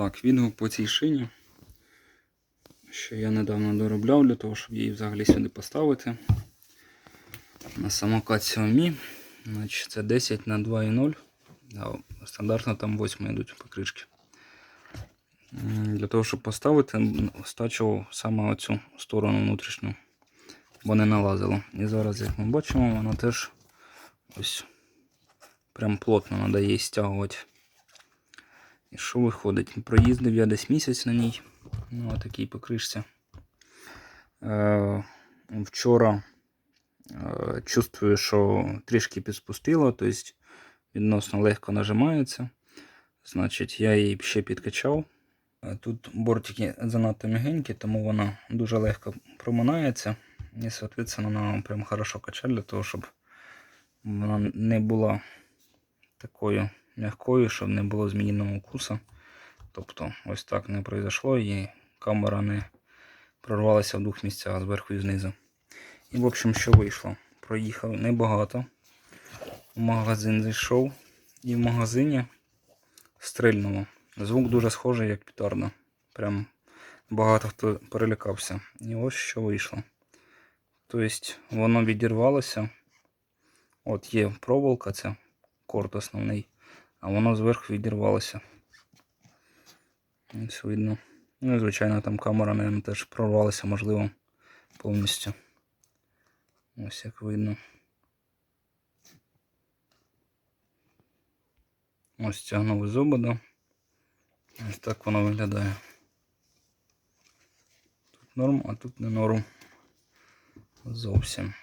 Так, відгук по цій шині, що я недавно доробляв для того, щоб її взагалі сюди поставити. На самокат Xiaomi. Значить, це 10 на 2.0. А стандартно там 8 йдуть покришки. Для того, щоб поставити, стачував саме оцю сторону внутрішню, бо не налазило. І зараз, як ми бачимо, воно теж ось прям плотно треба її стягувати. І що виходить? Проїздив я десь місяць на ній. Ну, такій покришці. Е, вчора е, чувствую, що трішки підспустило, тобто відносно легко нажимається. Значить, я її ще підкачав. Е, Тут бортики занадто м'ягенькі, тому вона дуже легко проминається. І, соответственно, вона прям хорошо качає для того, щоб вона не була такою м'якою, щоб не було зміїного укуса. Тобто ось так не произошло і камера не прорвалася в двох місцях зверху і знизу. І в общем, що вийшло? Проїхав небагато. В магазин зайшов і в магазині стрельнуло. Звук дуже схожий, як петарда. Прям багато хто перелякався. І ось що вийшло. Тобто воно відірвалося. От є проволока, це корд основний, а воно зверху відірвалося. Ось видно. Ну і звичайно там камера, мабуть, теж прорвалася, можливо, повністю. Ось як видно. Ось тягнув із обода. Ось так воно виглядає. Тут норм, а тут не норм. Зовсім.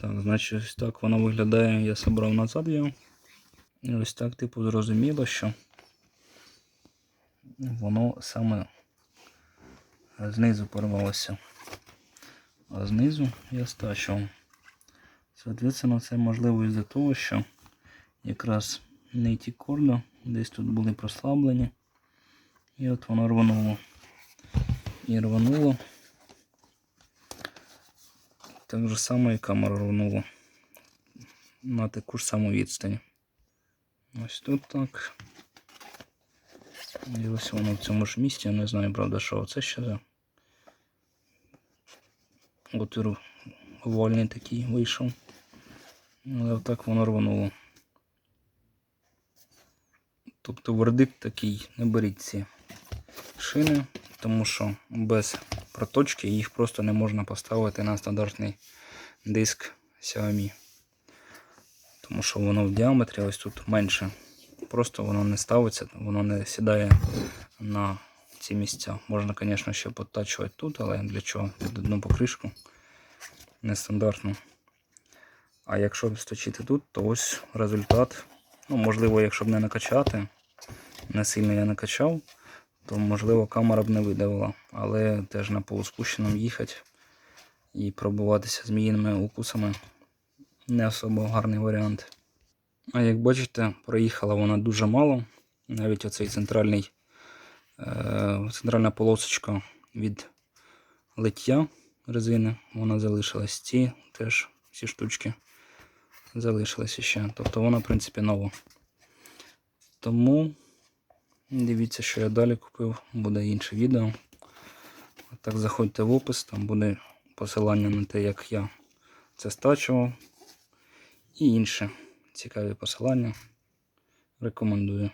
Так, значить, ось так воно виглядає. Я собрав назад його. І ось так, типу, зрозуміло, що воно саме знизу порвалося. А знизу я стачував. Соответственно, це можливо із-за того, що якраз ниті корда десь тут були прослаблені. І от воно рвануло. І рвануло. Так же само і камера рванула на таку ж саму відстань. Ось тут так. І ось воно в цьому ж місці, я не знаю, правда, що це ще за отвір вольний такий вийшов. Але отак воно рвануло. Тобто вердикт такий, не беріть ці шини, тому що без проточки їх просто не можна поставити на стандартний диск Xiaomi. Тому що воно в діаметрі ось тут менше. Просто воно не ставиться, воно не сідає на ці місця. Можна, звісно, ще підтачувати тут, але для чого? Під одну покришку нестандартно. А якщо сточити тут, то ось результат. Ну, можливо, якщо б не накачати, не сильно я накачав, то можливо камера б не видавила. Але теж на полуспущеному їхати і пробуватися зміїними укусами не особо гарний варіант. А як бачите, проїхала вона дуже мало. Навіть оцей центральний, е, центральна полосочка від лиття резини, вона залишилась. Ці теж ці штучки залишилися ще. Тобто вона, в принципі, нова. Тому дивіться, що я далі купив, буде інше відео. Так, заходьте в опис, там буде посилання на те, як я це стачував. І інше цікаві посилання. Рекомендую.